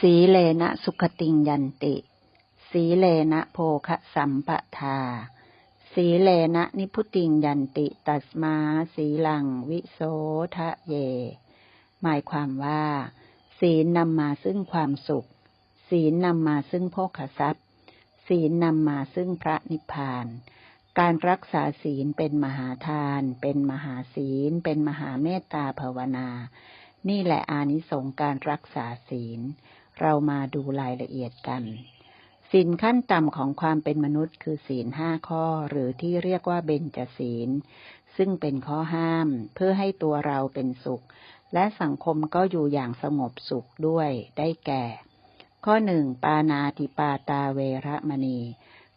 สีเลนะสุขติงยันติ สีเลนะโภคะสัมปทา สีเลนะนิพุติงยันติ ตัสมาสีลังวิโสทะเย หมายความว่า ศีลนำมาซึ่งความสุข ศีลนำมาซึ่งโภคทรัพย์ ศีลนำมาซึ่งพระนิพพาน การรักษาศีลเป็นมหาทาน เป็นมหาศีล เป็นมหาเมตตาภาวนา นี่แหละอานิสงส์การรักษาศีล เรามาดูรายละเอียดกันศีลขั้นต่ำของความเป็นมนุษย์คือศีลห้าข้อ หรือที่เรียกว่าเบญจศีล ซึ่งเป็นข้อห้ามเพื่อให้ตัวเราเป็นสุข และสังคมก็อยู่อย่างสงบสุขด้วยได้แก่ ข้อหนึ่งปานาติปาตาเวระมณี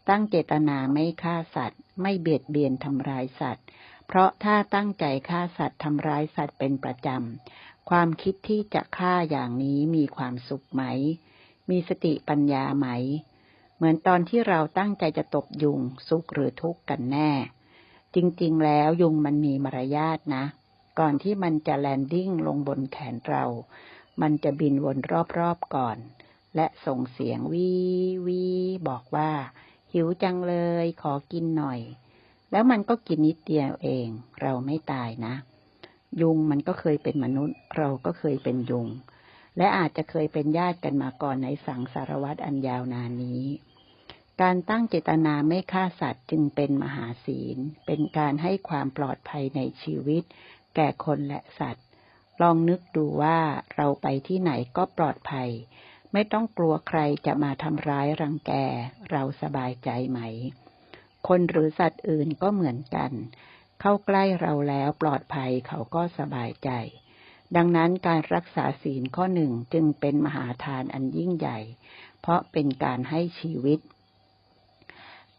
ตั้งเจตนาไม่ฆ่าสัตว์ ไม่เบียดเบียนทำร้ายสัตว์ เพราะถ้าตั้งใจฆ่าสัตว์ทำร้ายสัตว์เป็นประจำ ความคิดที่จะฆ่าอย่างนี้มีความสุขไหม มีสติปัญญาไหม เหมือนตอนที่เราตั้งใจจะตบยุงสุขหรือทุกข์กันแน่ จริงๆ แล้วยุงมันมีมารยาทนะ ก่อนที่มันจะแลนดิ้งลงบนแขนเรา มันจะบินวนรอบๆก่อน และส่งเสียงวีวีบอกว่า หิวจังเลยขอกินหน่อย แล้วมันก็กินนิดเดียวเอง เราไม่ตายนะ ยุงมันก็เคยเป็นมนุษย์ เราก็เคยเป็นยุง และอาจจะเคยเป็นญาติกันมาก่อนในสังสารวัตรอันยาวนานนี้ การตั้งเจตนาไม่ฆ่าสัตว์จึงเป็นมหาศีล เป็นการให้ความปลอดภัยในชีวิต แก่คนและสัตว์ ลองนึกดูว่าเราไปที่ไหนก็ปลอดภัย ไม่ต้องกลัวใครจะมาทำร้ายรังแก เราสบายใจไหม คนหรือสัตว์อื่นก็เหมือนกัน เข้าใกล้เราแล้วปลอดภัยเขาก็สบายใจ ดังนั้นการรักษาศีลข้อหนึ่งจึงเป็นมหาทานอันยิ่งใหญ่ เพราะเป็นการให้ชีวิต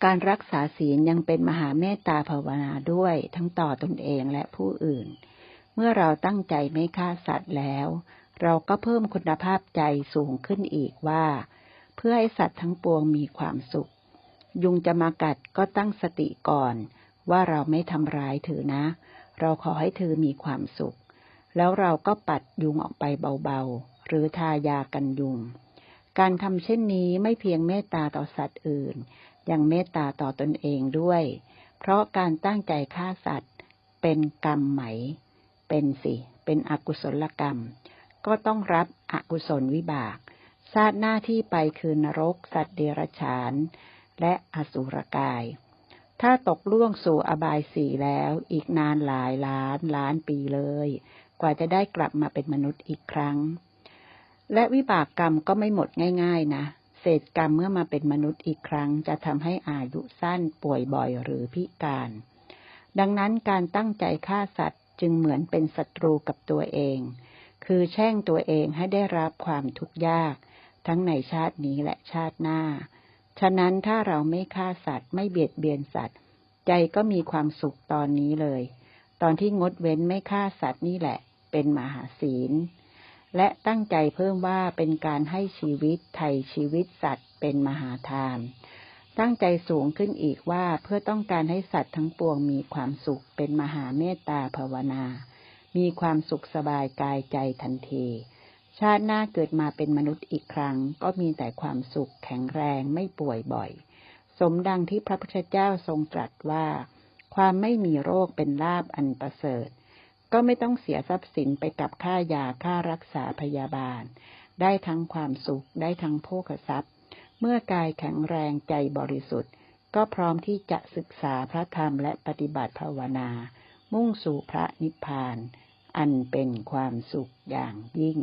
การรักษาศีลยังเป็นมหาเมตตาภาวนาด้วยทั้งต่อตนเองและผู้อื่น เมื่อเราตั้งใจไม่ฆ่าสัตว์แล้ว เราก็เพิ่มคุณภาพใจสูงขึ้นอีกว่า เพื่อให้สัตว์ทั้งปวงมีความสุข ยุงจะมากัดก็ตั้งสติก่อน ว่าเราไม่ทำร้ายเธอนะ เราขอให้เธอมีความสุข แล้วเราก็ปัดยุงออกไปเบาๆ หรือทายากันยุง การทำเช่นนี้ไม่เพียงเมตตาต่อสัตว์อื่น ยังเมตตาต่อตนเองด้วย เพราะการตั้งใจฆ่าสัตว์ เป็นกรรมไหม เป็นสิ เป็นอกุศลกรรม ก็ต้องรับอกุศลวิบากชาติหน้าที่ไปคือนรกสัตว์เดรัจฉาน และอสุรกาย ถ้าตกล่วงสู่อบายสี่แล้วอีกนานหลายล้านล้านปีเลย กว่าจะได้กลับมาเป็นมนุษย์อีกครั้ง และวิบากกรรมก็ไม่หมดง่ายๆนะเศษกรรมเมื่อมาเป็นมนุษย์อีกครั้ง จะทำให้อายุสั้นป่วยบ่อยหรือพิการ ดังนั้นการตั้งใจฆ่าสัตว์จึงเหมือนเป็นศัตรูกับตัวเอง คือแช่งตัวเองให้ได้รับความทุกข์ยาก ทั้งในชาตินี้และชาติหน้า ฉะนั้นถ้าเราไม่ฆ่าสัตว์ ไม่เบียดเบียนสัตว์ ใจก็มีความสุขตอนนี้เลย ตอนที่งดเว้นไม่ฆ่าสัตว์นี่แหละ เป็นมหาศีล และตั้งใจเพิ่มว่าเป็นการให้ชีวิตไถ่ชีวิตสัตว์ เป็นมหาทาน ตั้งใจสูงขึ้นอีกว่าเพื่อต้องการให้สัตว์ทั้งปวงมีความสุขเป็นมหาเมตตาภาวนา มีความสุขสบายกายใจทันที ชาติหน้าเกิดมาเป็นมนุษย์อีกครั้ง ก็มีแต่ความสุขแข็งแรงไม่ป่วยบ่อย สมดังที่พระพุทธเจ้าทรงตรัสว่า ความไม่มีโรคเป็นลาบอันประเสริฐ ก็ไม่ต้องเสียทรัพย์สินไปกับค่ายาค่ารักษาพยาบาล ได้ทั้งความสุขได้ทั้งโภคทรัพย์ เมื่อกายแข็งแรงใจบริสุทธิ์ ก็พร้อมที่จะศึกษาพระธรรมและปฏิบัติภาวนา มุ่งสู่พระนิพพาน อันเป็นความสุขอย่างยิ่ง